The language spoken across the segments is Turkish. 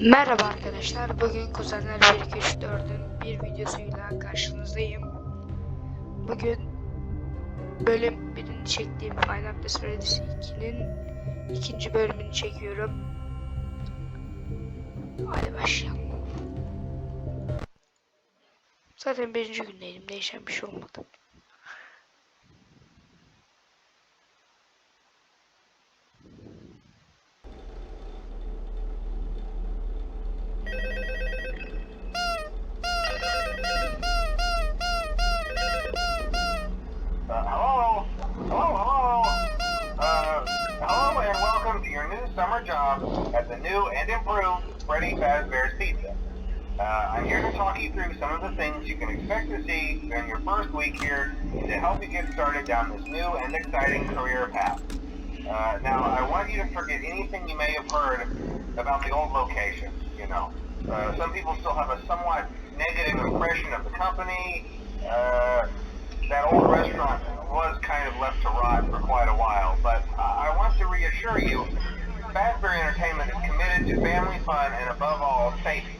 Merhaba arkadaşlar. Bugün Kuzenler 1 2 3 4'ün bir videosuyla karşınızdayım. Bugün bölüm 1'ini çektiğim Final Fantasy Freddy's 2'nin ikinci bölümünü çekiyorum. Hadi başlayalım. Zaten birinci gündeydim. Değişen bir şey olmadı. Summer job at the new and improved Freddy Fazbear's Pizza. Uh, I'm here to talk you through some of the things you can expect to see during your first week here to help you get started down this new and exciting career path. Uh, now, I want you to forget anything you may have heard about the old location, you know. Uh, some people still have a somewhat negative impression of the company. Uh, that old restaurant was kind of left to rot for quite a while, but I I want to reassure you, Fazbear Entertainment is committed to family fun and above all, safety.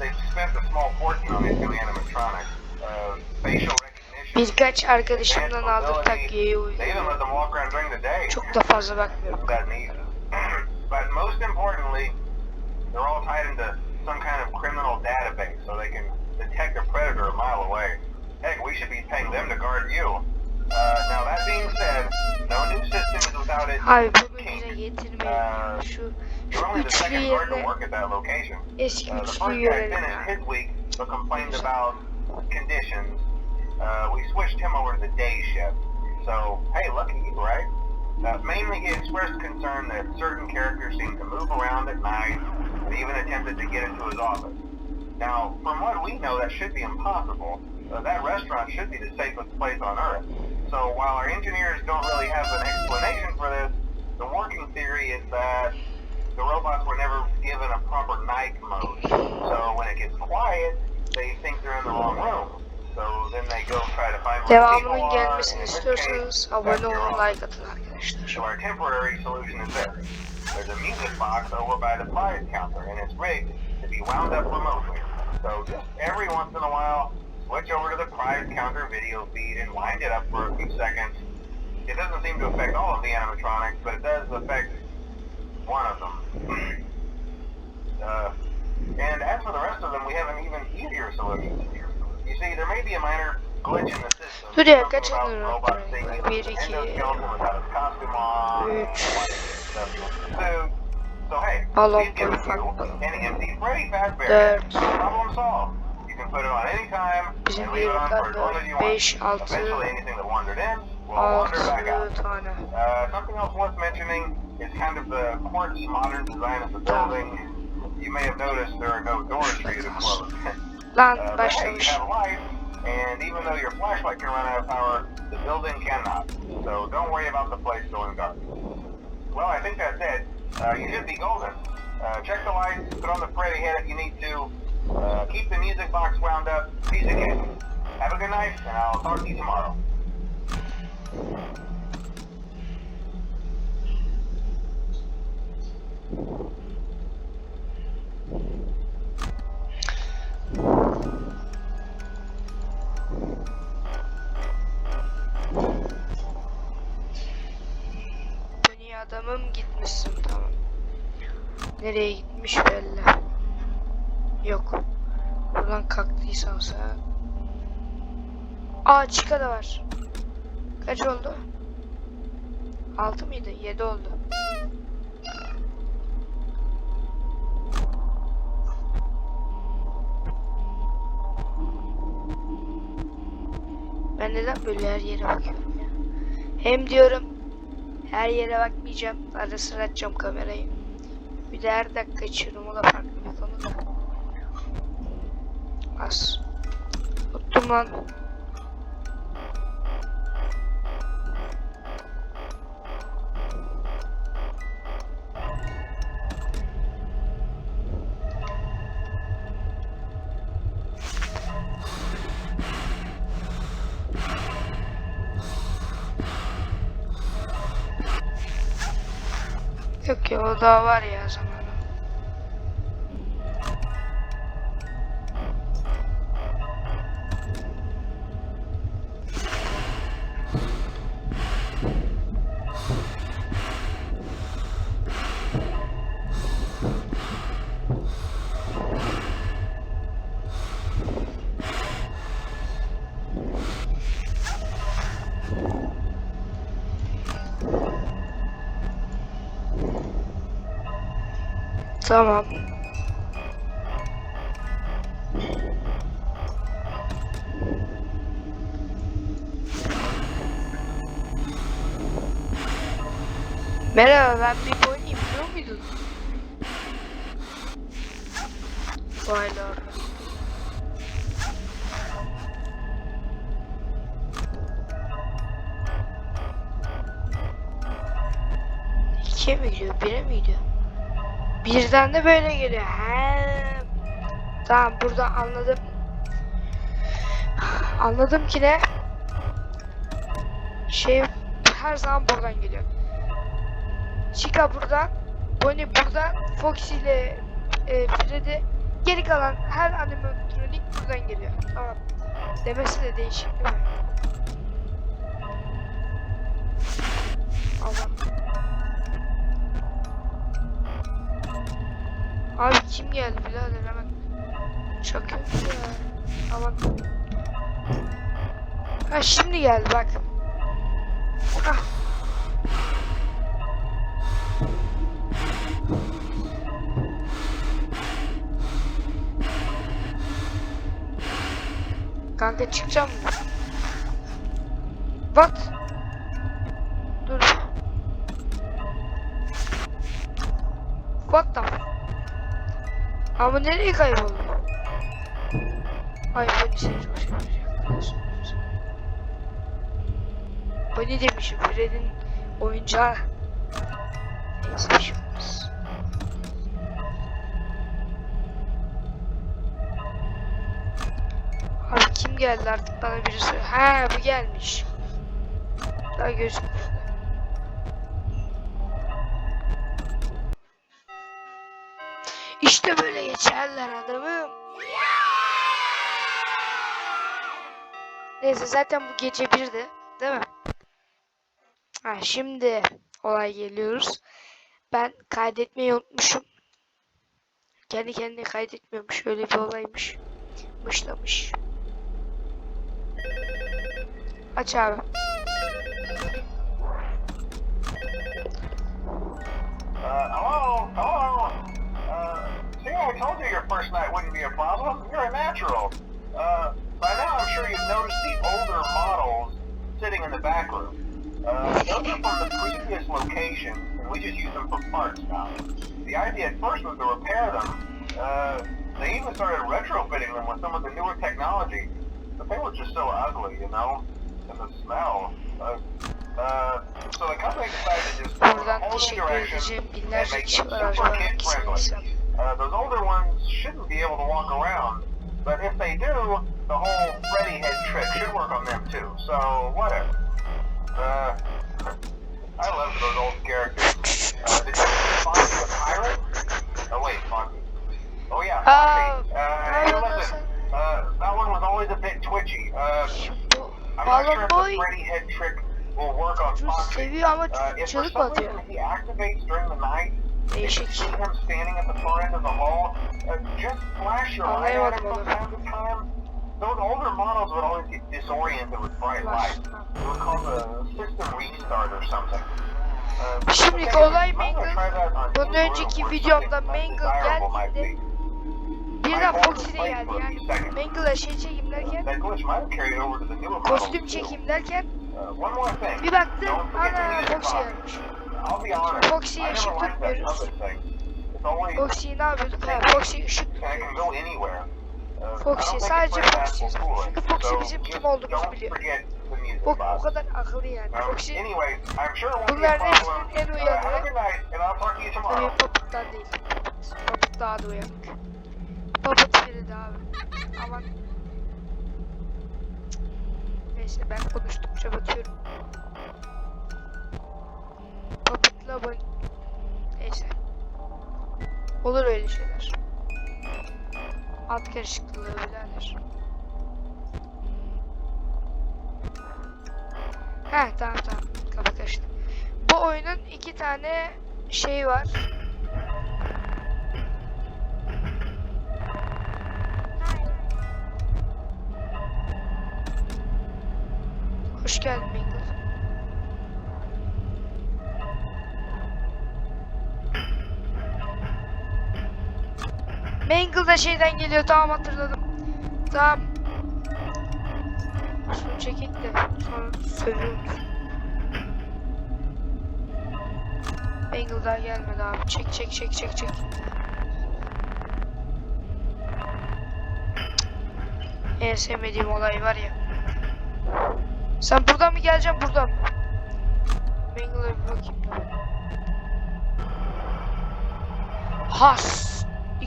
They've spent a small fortune on these new animatronics. Uh, facial recognition. Birkaç arkadaşımdan aldık mobility. takviyeyi They even let them walk around during the day. Çok da fazla bakmıyorum. but most importantly, they're all tied into some kind of criminal database so they can detect a predator a mile away. Heck, we should be paying them to guard you. Uh, now that being said, no new system is without its Abi bize kinks. getirmeyin. Şu, şu You're only the üçlü second guard to yerine work at that location. eski Uh, the üçlü görelim finished ya. his week but complained about conditions. Uh, we switched him over to the day shift. So, hey, lucky you, right? Uh, mainly he expressed concern that certain characters seemed to move around at night and even attempted to get into his office. Now, from what we know, that should be impossible. Uh, that restaurant should be the safest place on Earth. So while our engineers don't really have an explanation for this, the working theory is that the robots were never given a proper night mode. So when it gets quiet, they think they're in the wrong room. So then they go try to find where the people uh, Devamının are. gelmesini and in this istiyorsanız abone olun, like atın arkadaşlar. So our temporary solution is this. There's a music box over by the prize counter, and it's rigged to be wound up remotely. So just every once in a while, switch over to the prior counter video feed and wind it up for a few seconds. It doesn't seem to affect all of the animatronics, but it does affect one of them. uh, and as for the rest of them, we have an even easier solution. You see, there may be a minor glitch in the system. Buraya kaç alır attım? 1, 2, 3. Balon boyu farklı. 4 can put it on any time Bizim and leave it on for as long as you want. Eventually anything that wandered in will wander back out. 6 tane. Uh, something else worth mentioning is kind of the quirky modern design of the building. You may have noticed there are no doors for you to close. Lan Uh, but hey, you başlamış. have light, and even though your flashlight can run out of power, the building cannot. So don't worry about the place going dark. Well, I think that's it. Uh, you should be golden. Uh, check the lights, put on the Freddy head if you need to. Uh, keep the music box wound up. Peace again. Have a good night, and I'll talk to you tomorrow. Bu Aa Chica da var. Kaç oldu? 6 mıydı? 7 oldu. Ben neden böyle her yere bakıyorum ya? Hem diyorum her yere bakmayacağım. Ara sıra açacağım kamerayı. Bir de her dakika açıyorum. O da farklı bir konu da. Az. Tuttum lan. Yok Tamam. Merhaba ben bir pony'yim biliyor muydun? Vay lord. İkiye mi gidiyor? Bire mi gidiyor? Birden de böyle geliyor. He. Tamam burada anladım. Anladım ki ne? Şey her zaman buradan geliyor. Chica buradan, Bonnie buradan, Foxy ile e, Freddy geri kalan her animatronik buradan geliyor. Tamam. Demesi de değişik değil mi? Abi kim geldi birader hemen çakıyor ya. Aman. Ha şimdi geldi bak. Ah. Kanka çıkacağım mı? What? Dur. What the Ama nereye kayboldu? Ay ben seni çok seviyorum. Bunny demişim Fred'in oyuncağı. Neyse bir şey olmaz. Abi kim geldi artık bana birisi? Ha bu gelmiş. Daha gözükmüyor. İşte böyle geçerler adamım. Neyse zaten bu gece birdi. Değil mi? Ha şimdi olay geliyoruz. Ben kaydetmeyi unutmuşum. Kendi kendine kaydetmiyormuş. Öyle bir olaymış. Mışlamış. Aç abi. Uh, hello? Hello? See, I told you your first night wouldn't be a problem. You're a natural. Uh, by now I'm sure you've noticed the older models sitting in the back room. Uh, those are from the previous location, and we just use them for parts now. The idea at first was to repair them. Uh, they even started retrofitting them with some of the newer technology, but they were just so ugly, you know? And the smell. Uh, uh, so the company decided to just go in a whole new direction and make them super kid friendly. Uh, those older ones shouldn't be able to walk around, but if they do, the whole Freddy head trick should work on them too. So whatever. Uh, I love those old characters. Uh, did you Fonzie the pirate? Oh wait, Fonzie. Oh yeah, Fonzie. Uh, hey, no, listen. Uh, that one was always a bit twitchy. Uh, I'm not sure if the Freddy head trick will work on Fonzie. Uh, if for some reason he activates during the night, you Değişik. see him standing at the far end of the hall, uh, just flash your light at him Anlayamadım from time to time. Those older models would always get disoriented with bright lights. It was called a system restart or something. Uh, is, olay Mangle. any önceki videomda Mangle geldiğinde be. birden Foxy de geldi yani. Mangle'a şey çekeyim derken kostüm too. çekeyim derken Uh, bir baktım ana Foxy gelmiş. Foxy'ye ışık tutmuyoruz. Foxy'yi ne yapıyorduk? Ha Foxy. Uh, Foxy, sadece Foxy. Çünkü. Foxy bizim kim olduğumuzu biliyor. music O, kadar akıllı yani. Foxy Bunların hepsinin en uyanığı tabii. Puppet'tan değil. Puppet daha da uyanık. Puppet Freddy abi. Aman. Neyse ben konuştukça batıyorum. Puppet'la ben... Neyse. Olur öyle şeyler. At karışıklığı birader. Heh tamam tamam. Kafa karıştı. Bu oyunun iki tane şey var. Hoş geldin Mingle. Mangle da şeyden geliyor tamam hatırladım. Tamam. Şunu çekek de sonra sövüyoruz. Mangle daha gelmedi abi. Çek çek çek çek çek. En sevmediğim olay var ya. Sen buradan mı geleceksin buradan? Mangle'a bir bakayım. Has.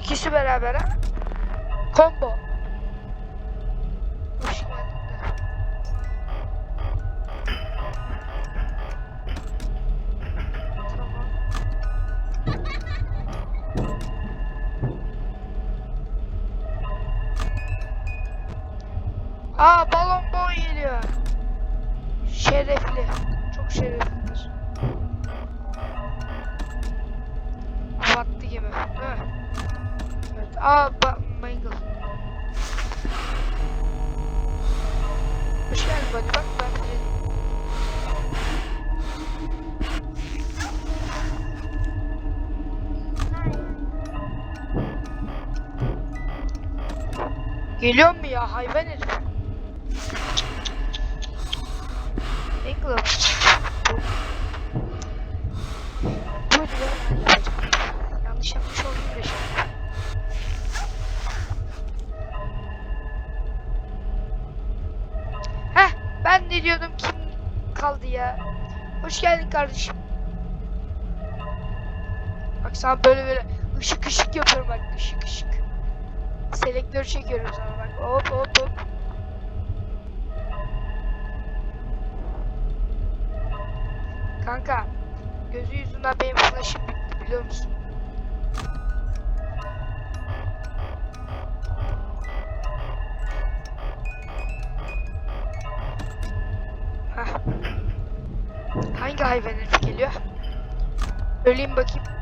İkisi beraber ha. Combo. Geliyor mu ya hayvan herif? Yapacağım. Yanlış yapmış oldum da şimdi. Heh ben ne diyordum kim kaldı ya? Hoş geldin kardeşim. Bak sana böyle böyle ışık ışık yapıyorum bak ışık ışık. Selektör çekiyorum sana bak hop hop hop. Kanka gözü yüzünden benim flash'ım bitti biliyor musun? Hah. Hangi hayvan herif geliyor? Öleyim bakayım.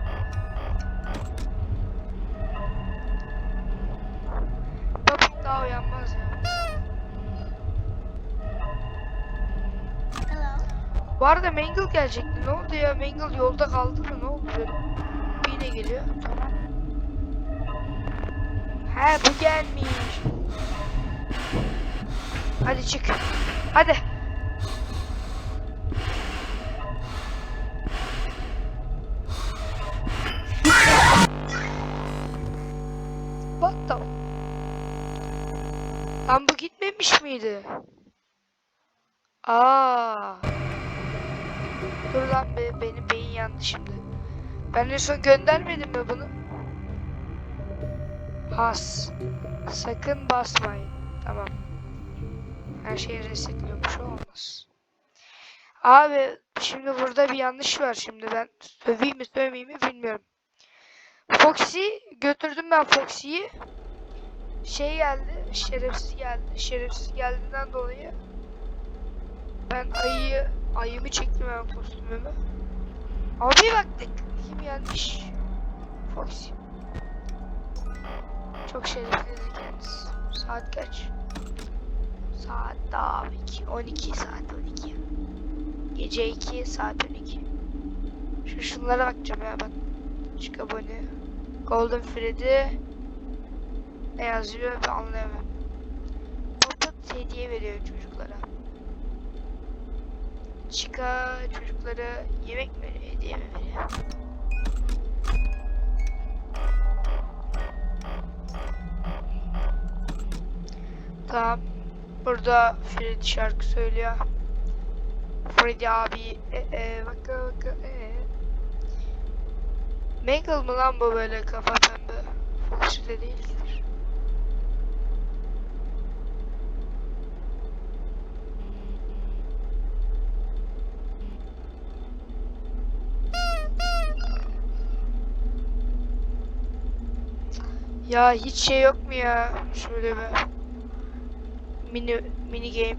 Bu arada Mangle gelecekti. Ne oldu ya? Mangle yolda kaldı mı? Ne oldu böyle? Yine geliyor. Tamam. He bu gelmiş. Hadi çık. Hadi. What? Lan bu gitmemiş miydi? Aa. Dur lan be, benim beyin yandı şimdi. Ben en son göndermedim mi bunu? Has. Sakın basmayın. Tamam. Her şeyi resetliyormuş olmaz. Abi şimdi burada bir yanlış var şimdi ben söveyim mi sövmeyeyim mi bilmiyorum. Foxy götürdüm ben Foxy'yi. Şey geldi, şerefsiz geldi. Şerefsiz geldiğinden dolayı ben ayıyı, ayımı çektim ben kostümümü. Abi baktık kim gelmiş? Foxy. Çok şerefsizdi kendisi. Saat kaç? Saat daha 2, 12 saat 12. Gece 2 saat 12. Şu şunlara bakacağım ya ben. Çık abone. Golden Freddy. Ne yazıyor ben anlayamam. Popat hediye veriyor çocuklara. Chica çocuklara yemek mi hediye mi veriyor? Tamam. Burada Freddy şarkı söylüyor. Freddy abi e, e, vaka vaka e. Mangle mı lan bu böyle kafa pembe? Foxy de değildir. Ya hiç şey yok mu ya? Şöyle bir mini mini game.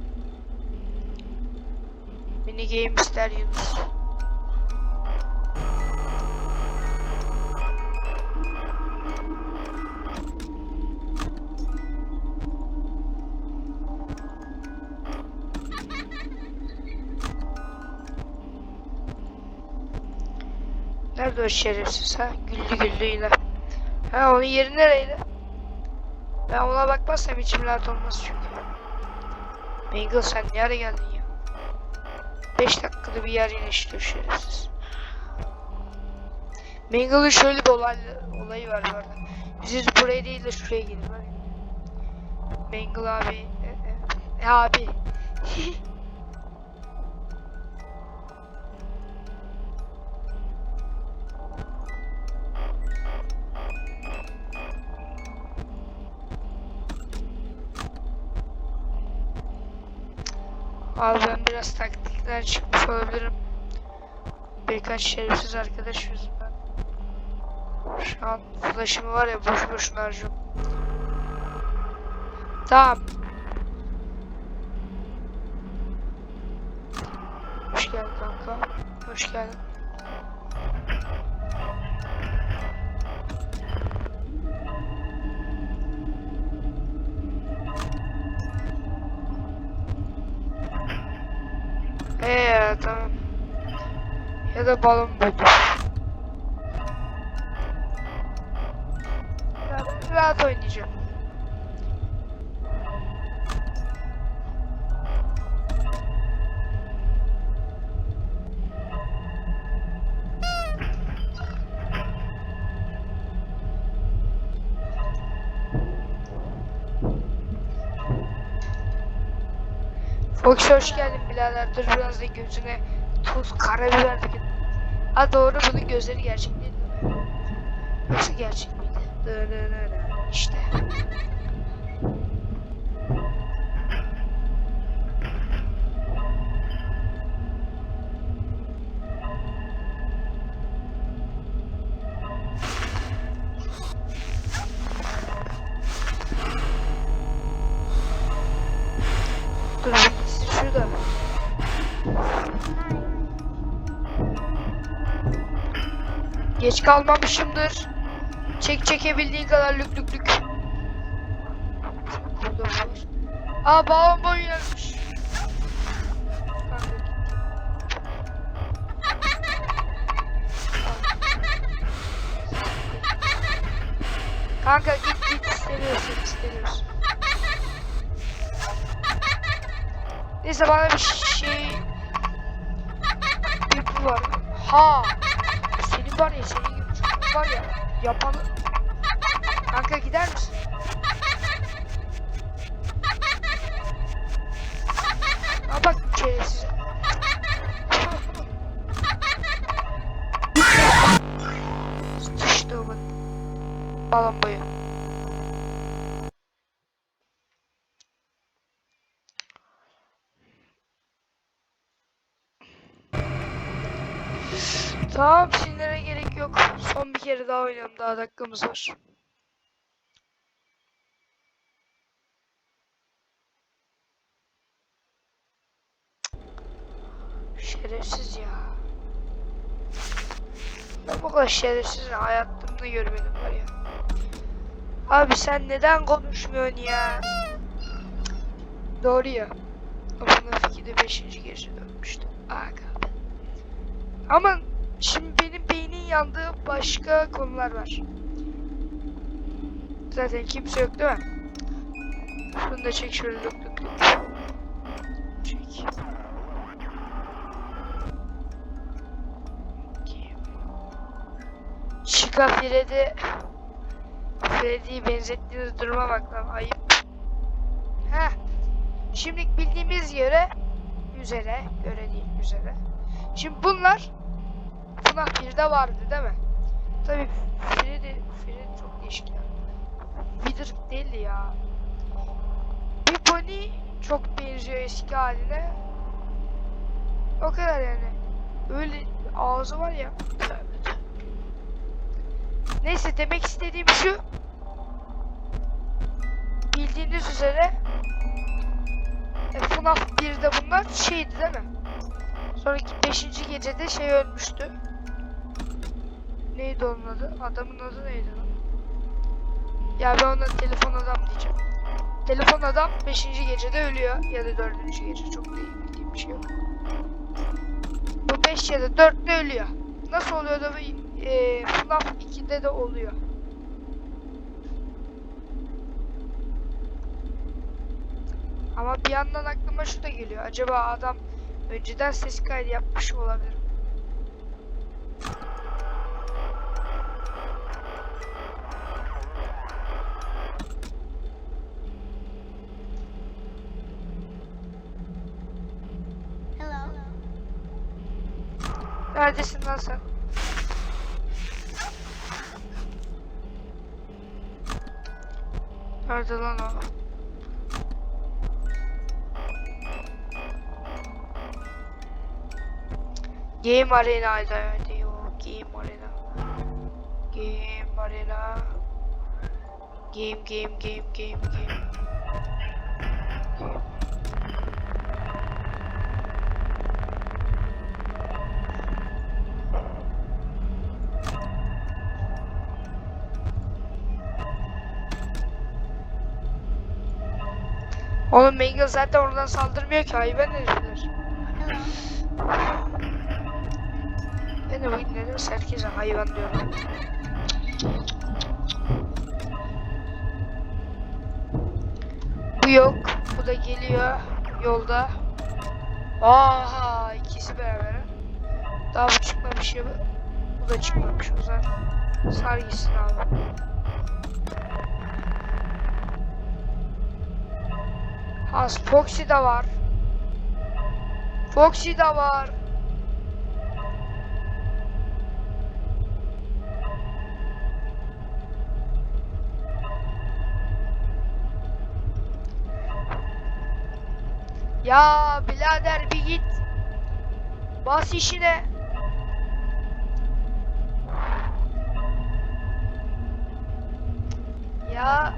Mini game ister Yunus. Nerede o şerefsiz ha? Güldü güldü yine. Ha onun yeri nereydi? Ben ona bakmazsam içim rahat olmaz çünkü. Mangle sen ne ara geldin ya? 5 dakikada bir yer iyileştiriyor şerefsiz. Mangle'ın şöyle bir olay, olayı var bu arada. Biz buraya değil de şuraya ya. Mangle abi. E, e, e, abi. Abi ben biraz taktikten çıkmış olabilirim. Birkaç şerefsiz arkadaş yüzünden. Şu an flash'ımı var ya boş boşuna harcıyorum. Tamam. Hoş geldin kanka. Hoş geldin. Ya da balon. Rahat, rahat oynayacağım. Fox hoş geldin birader. Dur biraz da gözüne tuz, karabiber dökün. Ha doğru bunun gözleri gerçek değil mi? Yoksa gerçek miydi? İşte. Geç kalmamışımdır. Çek çekebildiğin kadar lük lük lük. Aa babam boyu gelmiş. Kanka git git istemiyorsun istemiyorsun. Neyse bana bir şey bir var. Ha. Senin var ya senin gibi çocuk var ya yapan Kanka gider misin? Ha bak şerefsiz. Sıçtığımın balon boyu. Tamam gerek yok. Son bir kere daha oynayalım. Daha dakikamız var. Şerefsiz ya. Bu kadar şerefsiz hayatımda görmedim var ya. Abi sen neden konuşmuyorsun ya? Doğru ya. Open F2'de 5. gece dönmüştü. Aga be. Şimdi benim beynin yandığı başka konular var. Zaten kimse yok değil mi? Şunu da çek şöyle lük lük lük. Çek. Chica Freddy Freddy'yi benzettiğiniz duruma bak lan ayıp. Heh. Şimdi bildiğimiz göre üzere, göre değil üzere. Şimdi bunlar FNAF 1'de vardı değil mi? Tabi Freddy, Freddy çok değişik ya. Wither değil ya. Bir Bonnie çok benziyor eski haline. O kadar yani. Öyle ağzı var ya. Neyse demek istediğim şu. Bildiğiniz üzere e, FNAF 1'de bunlar şeydi değil mi? Sonraki 5. gecede şey ölmüştü. Neydi onun adı? Adamın adı neydi lan? Ya ben ona telefon adam diyeceğim. Telefon adam 5. gecede ölüyor ya da 4. gece çok iyi bildiğim bir şey yok. Bu 5 ya da 4'te ölüyor. Nasıl oluyor da bu e, FNAF 2'de de oluyor. Ama bir yandan aklıma şu da geliyor. Acaba adam önceden ses kaydı yapmış olabilir. mi? Game evet. o Game Arena. Game Arena. Game game game game game. Oğlum Mangle zaten oradan saldırmıyor ki hayvan herifler. De bugün dedim herkese hayvan diyorum. Bu yok. Bu da geliyor yolda. Aha ikisi beraber. ha. Daha bu çıkmamış ya. Bu da çıkmamış o zaman. Sar gitsin abi. Has Foxy de var. Foxy de var. Ya birader bir git. Bas işine. Ya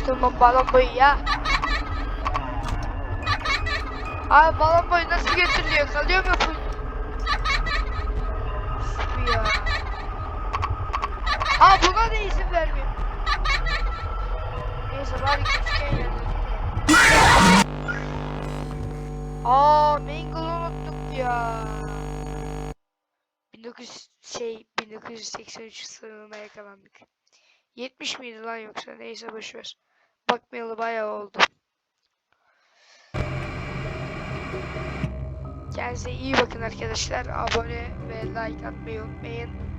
sıçtım o balon boyu ya. Abi balon boyu nasıl götürülüyor? Kalıyor mu? Bu ya. Ha buna da izin vermiyor. Neyse bari küçükken yerine Aa Mangle'ı unuttuk ya. 1900 şey 1983 sınırına yakalandık. 70 miydi lan yoksa neyse boşver. Bakmayalı bayağı oldu. Kendinize iyi bakın arkadaşlar. Abone ve like atmayı unutmayın.